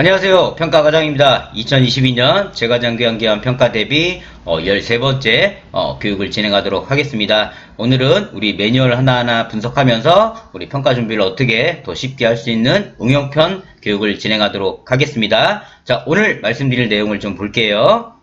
안녕하세요. 평가과장입니다. 2022년 제과장교양기관 평가 대비 어, 13번째 어, 교육을 진행하도록 하겠습니다. 오늘은 우리 매뉴얼 하나하나 분석하면서 우리 평가 준비를 어떻게 더 쉽게 할 수 있는 응용편 교육을 진행하도록 하겠습니다. 자, 오늘 말씀드릴 내용을 좀 볼게요.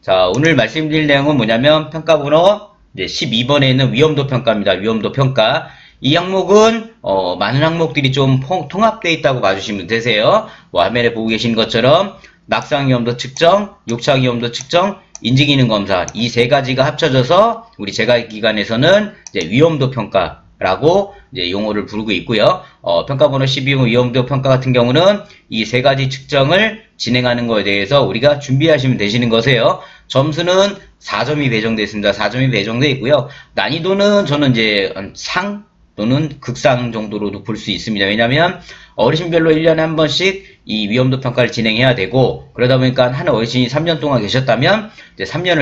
자, 오늘 말씀드릴 내용은 뭐냐면 평가 번호 이제 12번에 있는 위험도 평가입니다. 위험도 평가. 이 항목은 어, 많은 항목들이 좀 포- 통합되어 있다고 봐주시면 되세요. 뭐 화면에 보고 계신 것처럼 낙상 위험도 측정, 욕창 위험도 측정, 인지 기능 검사 이 세 가지가 합쳐져서 우리 제가 기관에서는 이제 위험도 평가라고 용어를 부르고 있고요. 어, 평가번호 12번 위험도 평가 같은 경우는 이 세 가지 측정을 진행하는 거에 대해서 우리가 준비하시면 되시는 거세요. 점수는 4점이 배정되어 있습니다. 4점이 배정되어 있고요. 난이도는 저는 이제 상 또는 극상 정도로도 볼 수 있습니다. 왜냐하면 어르신별로 1년에 한 번씩 이 위험도 평가를 진행해야 되고 그러다 보니까 한 어르신이 3년 동안 계셨다면 이제 3년을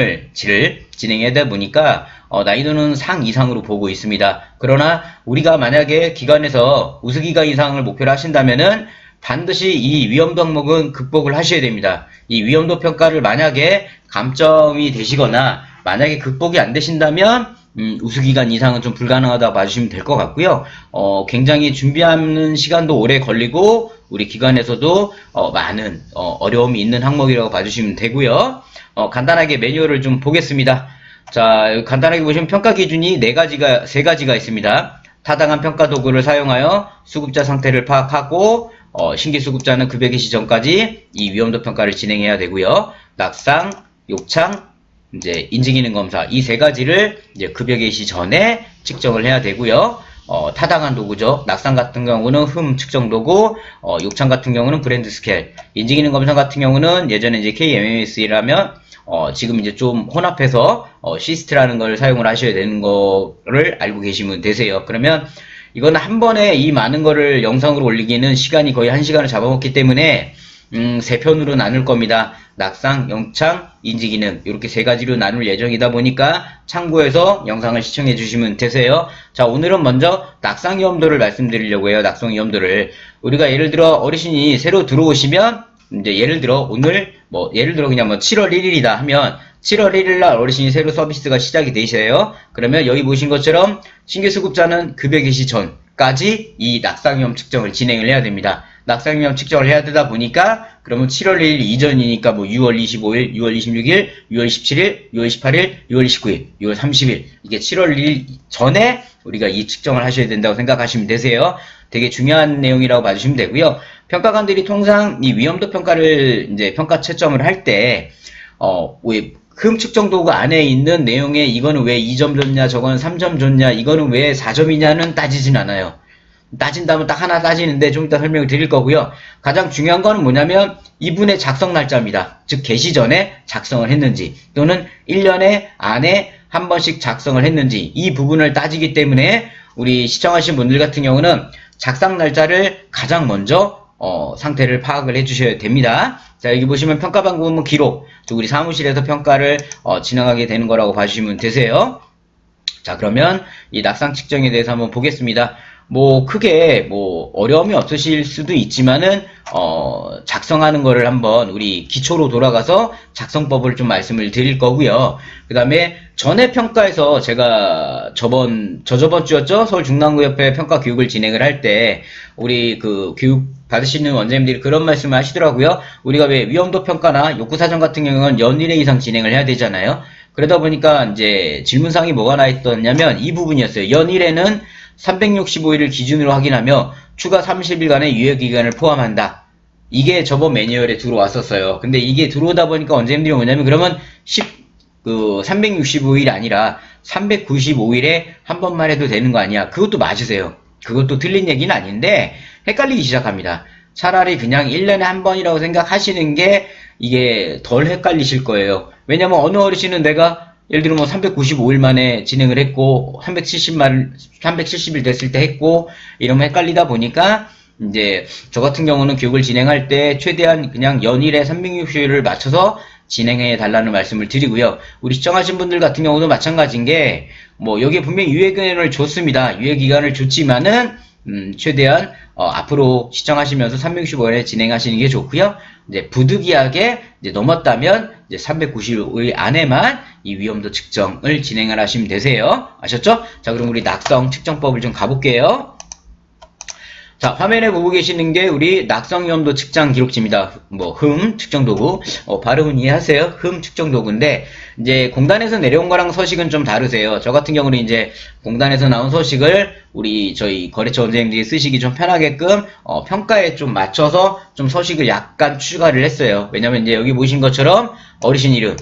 를 진행해야 되다 보니까 어, 난이도는 상 이상으로 보고 있습니다. 그러나 우리가 만약에 기관에서 우수기관 이상을 목표로 하신다면은 반드시 이 위험도 항목은 극복을 하셔야 됩니다. 이 위험도 평가를 만약에 감점이 되시거나 만약에 극복이 안 되신다면 음, 우수기간 이상은 좀 불가능하다고 봐주시면 될 것 같고요. 어, 굉장히 준비하는 시간도 오래 걸리고 우리 기관에서도 어, 많은 어, 려움이 있는 항목이라고 봐주시면 되고요. 어, 간단하게 매뉴얼을 좀 보겠습니다. 자, 간단하게 보시면 평가 기준이 네 가지가 세 가지가 있습니다. 타당한 평가 도구를 사용하여 수급자 상태를 파악하고 어, 신규 수급자는 급여 개 시 전까지 이 위험도 평가를 진행해야 되고요. 낙상, 욕창, 이제 인지기능 검사 이 세 가지를 이제 급여 개시 전에 측정을 해야 되고요. 어, 타당한 도구죠. 낙상 같은 경우는 흠 측정 도구, 어, 욕창 같은 경우는 브랜드 스케일, 인지기능 검사 같은 경우는 예전에 이제 KMMS라면 어, 지금 이제 좀 혼합해서 어, 시스트라는 걸 사용을 하셔야 되는 거를 알고 계시면 되세요. 그러면 이거는 한 번에 이 많은 거를 영상으로 올리기는 시간이 거의 한 시간을 잡아먹기 때문에 음, 세 편으로 나눌 겁니다. 낙상, 영창, 인지기능 이렇게 세 가지로 나눌 예정이다 보니까 참고해서 영상을 시청해 주시면 되세요. 자 오늘은 먼저 낙상 위험도를 말씀드리려고 해요. 낙상 위험도를 우리가 예를 들어 어르신이 새로 들어오시면 이제 예를 들어 오늘 뭐 예를 들어 그냥 뭐 7월 1일이다 하면 7월 1일 날 어르신이 새로 서비스가 시작이 되세요. 그러면 여기 보신 것처럼 신규 수급자는 급여 개시 전까지 이 낙상 위험 측정을 진행을 해야 됩니다. 낙상위험 측정을 해야 되다 보니까 그러면 7월 1일 이전이니까 뭐 6월 25일, 6월 26일, 6월 17일, 6월 18일, 6월 29일, 6월 30일 이게 7월 1일 전에 우리가 이 측정을 하셔야 된다고 생각하시면 되세요. 되게 중요한 내용이라고 봐주시면 되고요. 평가관들이 통상 이 위험도 평가를 이제 평가 채점을 할 때 어, 왜, 흠 측정 도구 안에 있는 내용에 이거는 왜 2점 줬냐, 저거는 3점 줬냐, 이거는 왜 4점이냐는 따지진 않아요. 따진다면 딱 하나 따지는데 좀 이따 설명을 드릴 거고요. 가장 중요한 거는 뭐냐면 이분의 작성 날짜입니다. 즉 개시 전에 작성을 했는지 또는 1년에 안에 한 번씩 작성을 했는지 이 부분을 따지기 때문에 우리 시청하신 분들 같은 경우는 작성 날짜를 가장 먼저 어, 상태를 파악을 해주셔야 됩니다. 자 여기 보시면 평가 방법은 기록, 즉 우리 사무실에서 평가를 어, 진행하게 되는 거라고 봐주시면 되세요. 자 그러면 이 낙상 측정에 대해서 한번 보겠습니다. 뭐 크게 뭐 어려움이 없으실 수도 있지만은 어 작성하는 거를 한번 우리 기초로 돌아가서 작성법을 좀 말씀을 드릴 거고요. 그다음에 전에 평가에서 제가 저번 저저번 주였죠 서울 중랑구협회 평가 교육을 진행을 할 때 우리 그 교육 받으시는 원장님들이 그런 말씀을 하시더라고요. 우리가 왜 위험도 평가나 욕구 사정 같은 경우는 연일회 이상 진행을 해야 되잖아요. 그러다 보니까 이제 질문상이 뭐가 나 있었냐면 이 부분이었어요. 연일에는 365일을 기준으로 확인하며 추가 30일간의 유예 기간을 포함한다. 이게 저번 매뉴얼에 들어왔었어요. 근데 이게 들어오다 보니까 원장님들이 뭐냐면 그러면 10, 그 365일이 아니라 395일에 한 번만 해도 되는 거 아니야. 그것도 맞으세요. 그것도 틀린 얘기는 아닌데 헷갈리기 시작합니다. 차라리 그냥 1년에 한 번이라고 생각하시는 게 이게 덜 헷갈리실 거예요. 왜냐면 어느 어르신은 내가 예를 들어 뭐 395일 만에 진행을 했고 370만 370일 됐을 때 했고 이러면 헷갈리다 보니까 이제 저 같은 경우는 교육을 진행할 때 최대한 그냥 연일에 360일을 맞춰서 진행해 달라는 말씀을 드리고요. 우리 시청하신 분들 같은 경우도 마찬가지인 게 뭐 여기에 분명히 유예 기간을 줬습니다. 유예 기간을 줬지만은 음, 최대한 어, 앞으로 시청하시면서 365일 진행하시는 게 좋고요. 이제 부득이하게 이제 넘었다면 이제 395일 안에만 이 위험도 측정을 진행을 하시면 되세요. 아셨죠? 자, 그럼 우리 낙성 측정법을 좀 가볼게요. 자, 화면에 보고 계시는 게 우리 낙성 위험도 측정 기록지입니다. 뭐, 흠 측정 도구. 어, 발음은 이해하세요? 흠 측정 도구인데, 이제 공단에서 내려온 거랑 서식은 좀 다르세요. 저 같은 경우는 이제 공단에서 나온 서식을 우리 저희 거래처 원장님들이 쓰시기 좀 편하게끔, 어, 평가에 좀 맞춰서 좀 서식을 약간 추가를 했어요. 왜냐면 이제 여기 보신 것처럼 어르신 이름,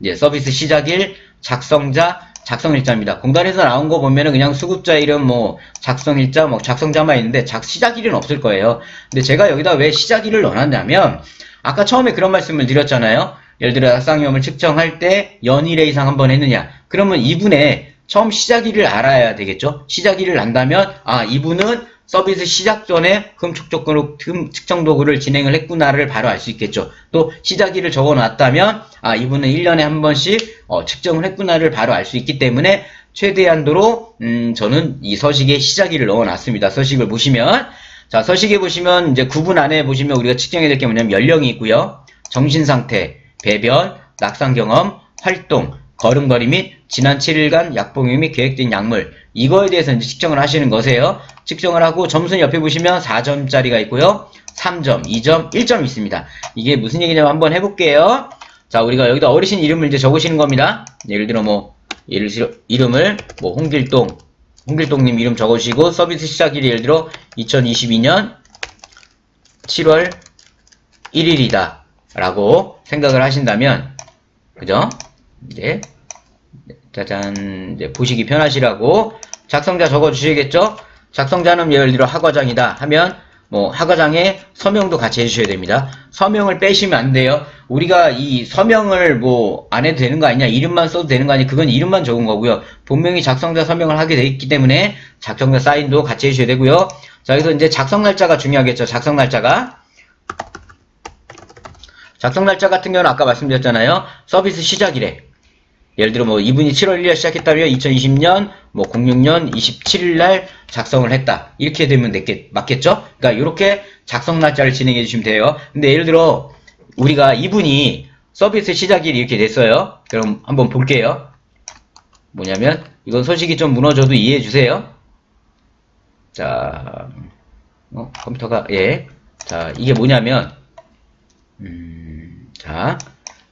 이제 서비스 시작일, 작성자, 작성 일자입니다. 공단에서 나온 거 보면은 그냥 수급자 이름, 뭐, 작성 일자, 뭐, 작성자만 있는데, 작, 시작일은 없을 거예요. 근데 제가 여기다 왜 시작일을 넣어놨냐면, 아까 처음에 그런 말씀을 드렸잖아요. 예를 들어, 낙상위험을 측정할 때, 연일에 이상 한번 했느냐. 그러면 이분의 처음 시작일을 알아야 되겠죠? 시작일을 안다면, 아, 이분은 서비스 시작 전에 흠 측정도구, 흠 측정 도구를 진행을 했구나를 바로 알 수 있겠죠. 또 시작일을 적어 놨다면 아 이분은 1년에 한 번씩 어, 측정을 했구나를 바로 알 수 있기 때문에 최대한도로 음, 저는 이 서식에 시작일을 넣어 놨습니다. 서식을 보시면 자 서식에 보시면 이제 구분 안에 보시면 우리가 측정해야 될 게 뭐냐면 연령이 있고요. 정신 상태, 배변, 낙상 경험, 활동, 걸음걸이 및 지난 7일간 약봉유 및 계획된 약물 이거에 대해서 이제 측정을 하시는 거세요. 측정을 하고 점수는 옆에 보시면 4점짜리가 있고요. 3점, 2점, 1점 있습니다. 이게 무슨 얘기냐면 한번 해볼게요. 자, 우리가 여기다 어르신 이름을 이제 적으시는 겁니다. 예를 들어 뭐 예를 들어 이름을 뭐 홍길동, 홍길동님 이름 적으시고 서비스 시작일이 예를 들어 2022년 7월 1일이다 라고 생각을 하신다면 그죠? 이제 짜잔 이제 보시기 편하시라고 작성자 적어 주시겠죠? 작성자는 예를 들어 학과장이다 하면 뭐 학과장의 서명도 같이 해주셔야 됩니다. 서명을 빼시면 안 돼요. 우리가 이 서명을 뭐 안 해도 되는 거 아니냐 이름만 써도 되는 거 아니냐 그건 이름만 적은 거고요. 분명히 작성자 서명을 하게 돼 있기 때문에 작성자 사인도 같이 해주셔야 되고요. 자 여기서 이제 작성 날짜가 중요하겠죠. 작성 날짜가 작성 날짜 같은 경우는 아까 말씀드렸잖아요. 서비스 시작일에 예를 들어 뭐 이분이 7월 1일 시작했다면 2020년 뭐 06년 27일 날 작성을 했다. 이렇게 되면 됐겠, 맞겠죠? 그러니까 이렇게 작성 날짜를 진행해 주시면 돼요. 근데 예를 들어 우리가 이분이 서비스 시작일이 이렇게 됐어요. 그럼 한번 볼게요. 뭐냐면 이건 소식이 좀 무너져도 이해해 주세요. 자, 어, 컴퓨터가 예. 자, 이게 뭐냐면 음, 자,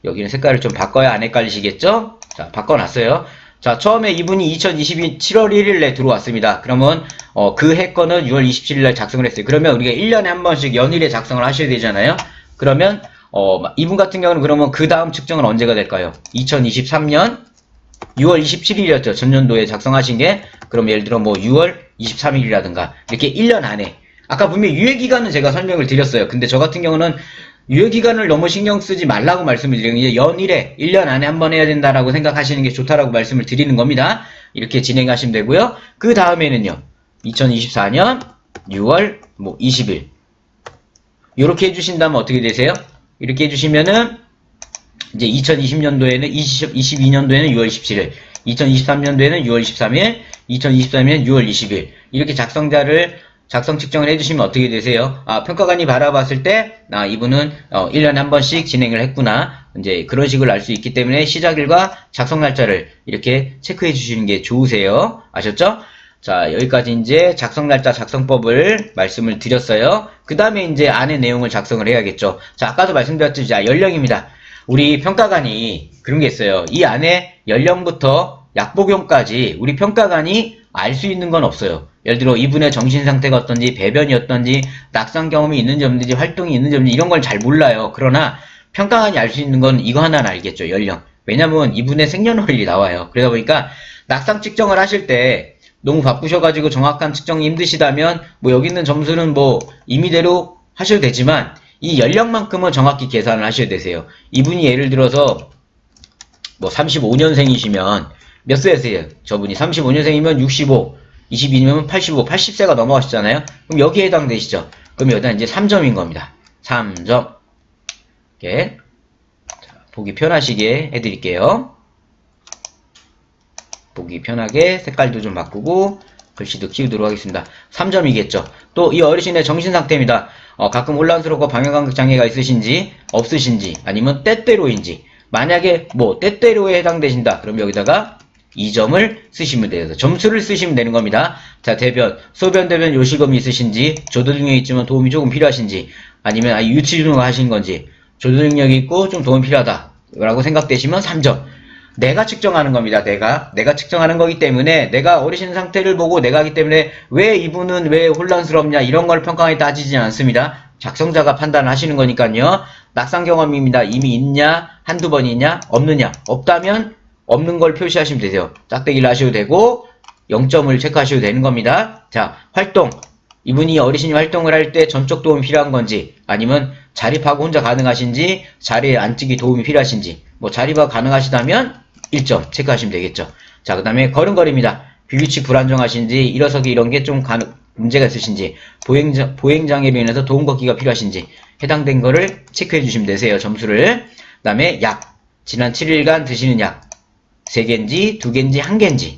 여기는 색깔을 좀 바꿔야 안 헷갈리시겠죠? 자, 바꿔놨어요. 자, 처음에 이분이 2022 7월 1일에 들어왔습니다. 그러면 어, 그해 거는 6월 27일날 작성을 했어요. 그러면 우리가 1년에 한 번씩 연일에 작성을 하셔야 되잖아요. 그러면 어, 이분 같은 경우는 그러면 그 다음 측정은 언제가 될까요? 2023년 6월 27일이었죠. 전년도에 작성하신 게 그럼 예를 들어 뭐 6월 23일이라든가 이렇게 1년 안에 아까 분명히 유예기간은 제가 설명을 드렸어요. 근데 저 같은 경우는 유효기간을 너무 신경 쓰지 말라고 말씀을 드리는 게 연일에 1년 안에 한 번 해야 된다라고 생각하시는 게 좋다라고 말씀을 드리는 겁니다. 이렇게 진행하시면 되고요. 그 다음에는요. 2024년 6월 뭐 20일 이렇게 해주신다면 어떻게 되세요? 이렇게 해주시면은 이제 2020년도에는 20, 22년도에는 6월 17일 2023년도에는 6월 23일 2023년에는 6월 20일 이렇게 작성자를 작성 측정을 해주시면 어떻게 되세요? 아, 평가관이 바라봤을 때, 아, 이분은, 어, 1년에 한 번씩 진행을 했구나. 이제 그런 식으로 알수 있기 때문에 시작일과 작성 날짜를 이렇게 체크해 주시는 게 좋으세요. 아셨죠? 자, 여기까지 이제 작성 날짜 작성법을 말씀을 드렸어요. 그 다음에 이제 안에 내용을 작성을 해야겠죠. 자, 아까도 말씀드렸듯이, 자, 연령입니다. 우리 평가관이 그런 게 있어요. 이 안에 연령부터 약복용까지 우리 평가관이 알 수 있는 건 없어요. 예를 들어 이분의 정신 상태가 어떤지 배변이 어떤지 낙상 경험이 있는지 없는지 활동이 있는지 없는지 이런 걸 잘 몰라요. 그러나 평가관이 알 수 있는 건 이거 하나는 알겠죠. 연령. 왜냐면 이분의 생년월일이 나와요. 그러다 보니까 낙상 측정을 하실 때 너무 바쁘셔가지고 정확한 측정이 힘드시다면 뭐 여기 있는 점수는 뭐 임의대로 하셔도 되지만 이 연령만큼은 정확히 계산을 하셔야 되세요. 이분이 예를 들어서 뭐 35년생이시면 몇 세세요? 저분이 35년생이면 65, 22년이면 85, 80세가 넘어가시잖아요? 그럼 여기에 해당되시죠? 그럼 여기다 이제 3점인 겁니다. 3점. 이렇게. 자, 보기 편하시게 해드릴게요. 보기 편하게 색깔도 좀 바꾸고, 글씨도 키우도록 하겠습니다. 3점이겠죠. 또 이 어르신의 정신 상태입니다. 어, 가끔 혼란스럽고 방해감각 장애가 있으신지 없으신지 아니면 때때로인지 만약에 뭐 때때로에 해당되신다. 그럼 여기다가 2점을 쓰시면 돼요. 점수를 쓰시면 되는 겁니다. 자, 대변, 소변, 대변 요실금이 있으신지, 조도 능력이 있지만 도움이 조금 필요하신지, 아니면 아예 유치 중을 하신 건지, 조도 능력이 있고 좀 도움이 필요하다. 라고 생각되시면 3점. 내가 측정하는 겁니다. 내가. 내가 측정하는 거기 때문에 내가 어르신 상태를 보고 내가 하기 때문에 왜 이분은 왜 혼란스럽냐 이런 걸 평가에 따지지 않습니다. 작성자가 판단을 하시는 거니까요. 낙상 경험입니다. 이미 있냐, 한두 번이냐, 없느냐. 없다면 없는 걸 표시하시면 되세요. 짝대기를 하셔도 되고 0점을 체크하셔도 되는 겁니다. 자, 활동. 이분이 어르신이 활동을 할 때 전적 도움이 필요한 건지 아니면 자립하고 혼자 가능하신지 자리에 앉기 도움이 필요하신지 뭐 자립하고 가능하시다면 1점 체크하시면 되겠죠. 자, 그 다음에 걸음걸이입니다. 비위치 불안정하신지 일어서기 이런 게 좀 문제가 있으신지 보행장, 보행장애로 인해서 도움 걷기가 필요하신지 해당된 거를 체크해 주시면 되세요. 점수를. 그 다음에 약. 지난 7일간 드시는 약. 3개인지 2개인지 1개인지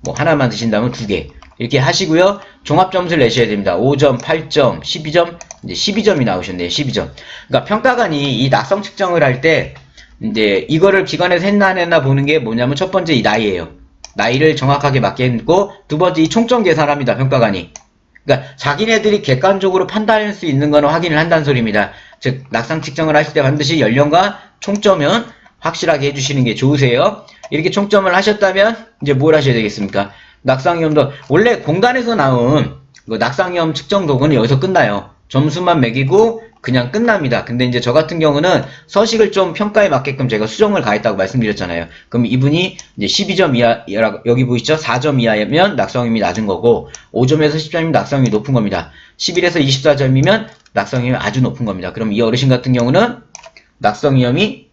뭐 하나만 드신다면 2개 이렇게 하시고요. 종합 점수를 내셔야 됩니다. 5점, 8점, 12점, 이제 12점이 나오셨네요. 12점. 그러니까 평가관이 이 낙성 측정을 할 때 이제 이거를 기관에서 했나 안 했나 보는 게 뭐냐면 첫 번째 이 나이예요. 나이를 정확하게 맞게 했고 두 번째 이 총점 계산합니다. 평가관이. 그러니까 자기네들이 객관적으로 판단할 수 있는 거는 확인을 한다는 소리입니다. 즉 낙상 측정을 하실 때 반드시 연령과 총점은 확실하게 해주시는 게 좋으세요. 이렇게 총점을 하셨다면 이제 뭘 하셔야 되겠습니까? 낙상위험도 원래 공단에서 나온 그 낙상위험 측정 도구는 여기서 끝나요. 점수만 매기고 그냥 끝납니다. 근데 이제 저 같은 경우는 서식을 좀 평가에 맞게끔 제가 수정을 가했다고 말씀드렸잖아요. 그럼 이분이 이제 12점 이하, 여기 보이시죠? 4점 이하면 낙성임이 낮은 거고, 5점에서 10점이면 낙성임이 높은 겁니다. 11에서 24점이면 낙성임이 아주 높은 겁니다. 그럼 이 어르신 같은 경우는 낙성위험이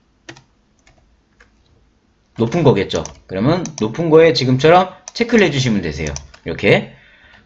높은 거겠죠. 그러면 높은 거에 지금처럼 체크를 해주시면 되세요. 이렇게.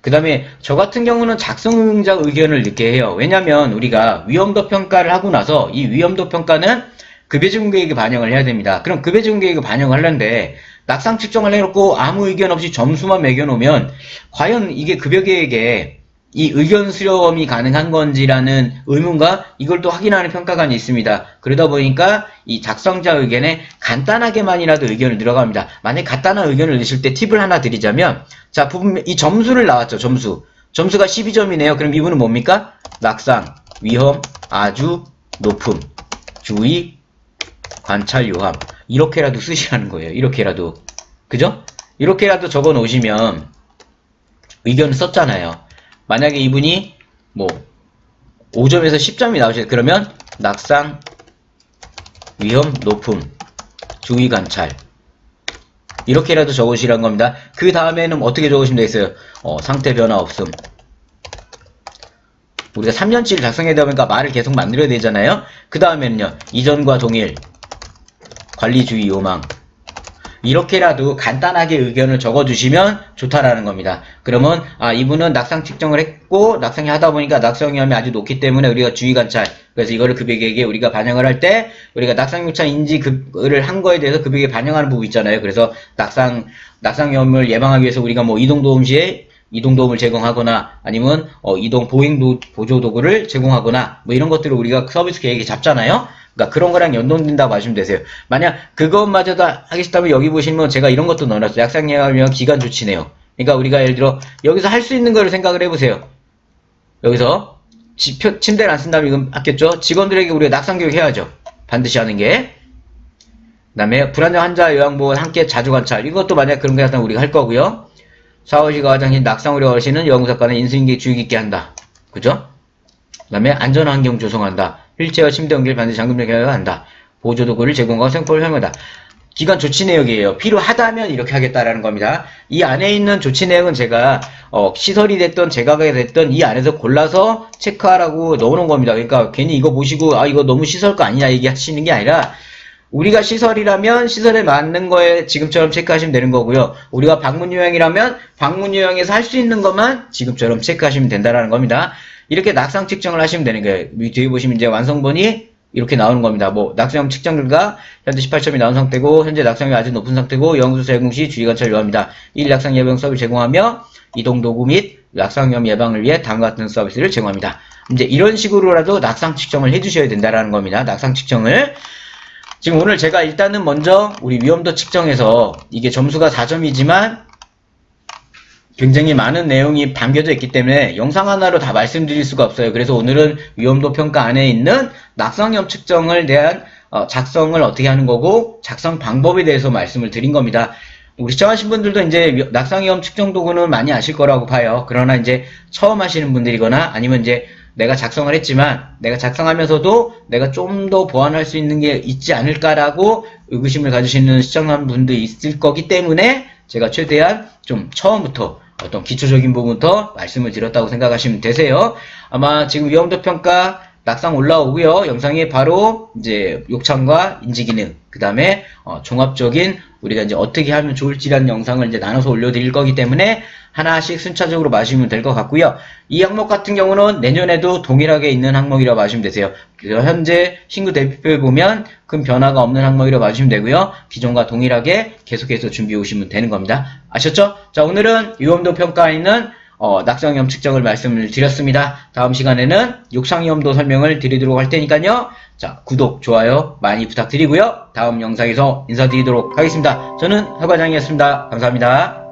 그 다음에 저 같은 경우는 작성자 의견을 넣게 해요. 왜냐면 우리가 위험도 평가를 하고 나서 이 위험도 평가는 급여지원 계획에 반영을 해야 됩니다. 그럼 급여지원 계획에 반영을 하려는데 낙상 측정을 해놓고 아무 의견 없이 점수만 매겨놓으면 과연 이게 급여 계획에 이 의견 수렴이 가능한 건지라는 의문과 이걸 또 확인하는 평가관이 있습니다. 그러다 보니까 이 작성자 의견에 간단하게만이라도 의견을 들어갑니다. 만약 간단한 의견을 넣으실 때 팁을 하나 드리자면 자이 점수를 나왔죠. 점수. 점수가 12점이네요. 그럼 이분은 뭡니까? 낙상, 위험, 아주 높음, 주의, 관찰 요함. 이렇게라도 쓰시라는 거예요. 이렇게라도. 그죠? 이렇게라도 적어 놓으시면 의견을 썼잖아요. 만약에 이분이 뭐 5점에서 10점이 나오셨 그러면 낙상 위험 높음 주의 관찰 이렇게라도 적으시란 겁니다. 그 다음에는 어떻게 적으시면 되겠어요? 어, 상태 변화 없음. 우리가 3년치를 작성해야 되니까 말을 계속 만들어야 되잖아요. 그 다음에는요. 이전과 동일 관리 주의 요망 이렇게라도 간단하게 의견을 적어주시면 좋다라는 겁니다. 그러면 아 이분은 낙상 측정을 했고 낙상이 하다 보니까 낙상 위험이 아주 높기 때문에 우리가 주의 관찰 그래서 이거를 급여계획에 우리가 반영을 할 때 우리가 낙상유차 인지급을 한 거에 대해서 급여계에 반영하는 부분 있잖아요. 그래서 낙상 낙상 위험을 예방하기 위해서 우리가 뭐 이동 도움 시에 이동 도움을 제공하거나 아니면 어, 이동 보행 보조 도구를 제공하거나 뭐 이런 것들을 우리가 서비스 계획에 잡잖아요. 그러니까 그런 거랑 연동된다고 하시면 되세요. 만약 그것마저도 하겠다면 여기 보시면 제가 이런 것도 넣어놨어요. 약상예하면 기간 조치네요. 그러니까 우리가 예를 들어 여기서 할 수 있는 거를 생각을 해보세요. 여기서 지, 표, 침대를 안 쓴다면 이건 아꼈죠? 직원들에게 우리가 낙상교육 해야죠. 반드시 하는 게. 그 다음에 불안정 환자 요양보험 함께 자주 관찰. 이것도 만약 그런 게 나타나면 우리가 할 거고요. 샤워시가 화장실 낙상 우려 어르신은 연구사과는 인수인계 주의 깊게 한다. 그죠? 그 다음에 안전환경 조성한다. 휠체어 침대 연결 반드시 잠금되게 한다. 보조 도구를 제공하고 생포를 활용한다. 기간 조치 내역이에요. 필요하다면 이렇게 하겠다라는 겁니다. 이 안에 있는 조치 내역은 제가 어, 시설이 됐던 제가가 됐던 이 안에서 골라서 체크하라고 넣어놓은 겁니다. 그러니까 괜히 이거 보시고 아 이거 너무 시설 거 아니냐 얘기하시는 게 아니라 우리가 시설이라면 시설에 맞는 거에 지금처럼 체크하시면 되는 거고요. 우리가 방문 요양이라면 방문 요양에서 할 수 있는 것만 지금처럼 체크하시면 된다라는 겁니다. 이렇게 낙상 측정을 하시면 되는 거예요. 뒤에 보시면 이제 완성본이 이렇게 나오는 겁니다. 뭐 낙수형 측정 결과 현재 18점이 나온 상태고 현재 낙상이 아주 높은 상태고 영수 제공 시 주의 관찰 요합니다. 1. 낙상 예방 서비스 제공하며 이동 도구 및 낙상염 예방을 위해 다음과 같은 서비스를 제공합니다. 이제 이런 식으로라도 낙상 측정을 해주셔야 된다라는 겁니다. 낙상 측정을 지금 오늘 제가 일단은 먼저 우리 위험도 측정에서 이게 점수가 4점이지만 굉장히 많은 내용이 담겨져 있기 때문에 영상 하나로 다 말씀드릴 수가 없어요. 그래서 오늘은 위험도 평가 안에 있는 낙상염 측정을 대한 어, 작성을 어떻게 하는 거고 작성 방법에 대해서 말씀을 드린 겁니다. 우리 시청하신 분들도 이제 위- 낙상염 측정 도구는 많이 아실 거라고 봐요. 그러나 이제 처음 하시는 분들이거나 아니면 이제 내가 작성을 했지만 내가 작성하면서도 내가 좀 더 보완할 수 있는 게 있지 않을까라고 의구심을 가지시는 시청자분도 있을 거기 때문에 제가 최대한 좀 처음부터 어떤 기초적인 부분부터 말씀을 드렸다고 생각하시면 되세요. 아마 지금 위험도 평가 낙상 올라오고요. 영상에 바로 이제 욕창과 인지기능, 그 다음에 종합적인 우리가 이제 어떻게 하면 좋을지라는 영상을 이제 나눠서 올려드릴 거기 때문에 하나씩 순차적으로 마시면 될 것 같고요. 이 항목 같은 경우는 내년에도 동일하게 있는 항목이라고 마시면 되세요. 현재 신규 대표표에 보면 큰 변화가 없는 항목이라고 마시면 되고요. 기존과 동일하게 계속해서 준비해 오시면 되는 겁니다. 아셨죠? 자, 오늘은 위험도 평가에 있는 어, 낙상위험 측정을 말씀을 드렸습니다. 다음 시간에는 욕상위험도 설명을 드리도록 할 테니까요. 자, 구독, 좋아요 많이 부탁드리고요. 다음 영상에서 인사드리도록 하겠습니다. 저는 허과장이었습니다. 감사합니다.